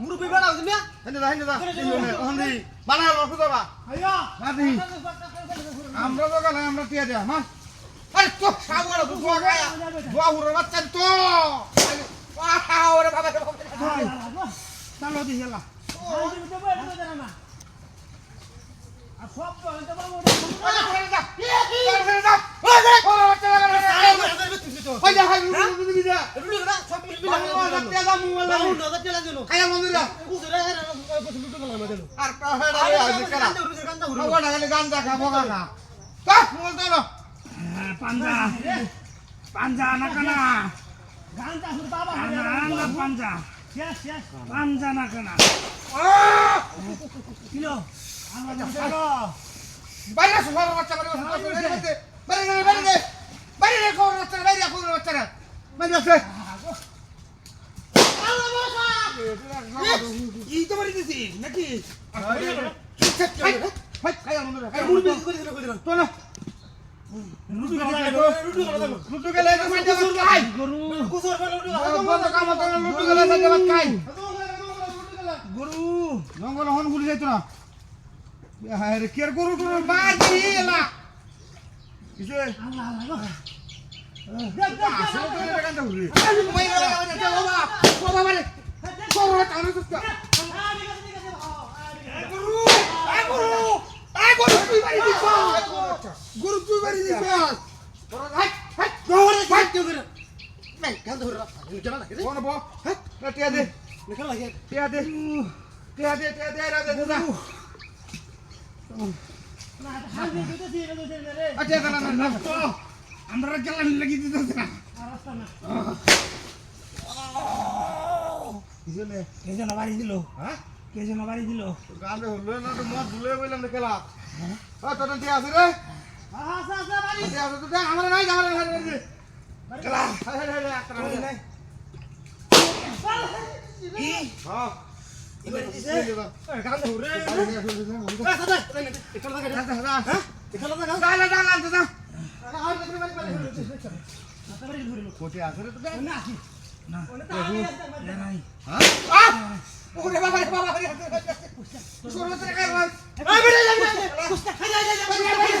মুরব্বী বেড়া হচ্ছে আমরা তো গেলে আমরা টিয়া দিয়া মা। আরে দোয়া হুরো বাচ্চা তো ওরে বাবা রে বাবা চালো দি হেলা ওরে করে যা করে করে যা ওরে করে বাচ্চা লাগা ওই যা হাই রুডু দি যা বাবা টিয়া দা মু ওলা খায়া মন্দিরা আর গান দেখা বগা না। পাঞ্জা পাঞ্জা না কানা পাঞ্জা পাঞ্জা পাঞ্জা না কানা বাইরে সুপার বাচ্চা বাইরে বাইরে বাইরে বাইরে বাইরে কোন বাচ্চা বাইরে কোন বাচ্চা বাইরে আছে ই তো মারি দিছি নাকি না তো মাইতে খাই গরু জঙ্গল হন গুলি যাইতো না হ্যাঁ রে গরু টুর বাজি এলা কিছু আসলে তো এটা কান্দা ঘুরে ওই গেলে গেলে বাবা বাবা রে বাবা টানো তো গরু আ গরু আ গরু তুই বাড়ি দিছ গরু তুই বাড়ি দিছ হাই হাই গরু হাই কোন বো হাই টিয়া দে টিয়া দে টিয়া দে টিয়া দে রা দে দা আচ্ছা না না না আমরা গেলাম লাগি দিতেছ না কিজনে কে যেন বাড়ি দিল? হ্যাঁ? কে যেন বাড়ি দিল? গানে হলো না তো মত ভুলে বললাম না তোর টিয়া আছে রে? আমার নাই আমার নাই হ্যাঁ। কোটি আছে রে তো নাই ওরে বাবা রে বাবা রে সরো তো রে বেটা যা যা যা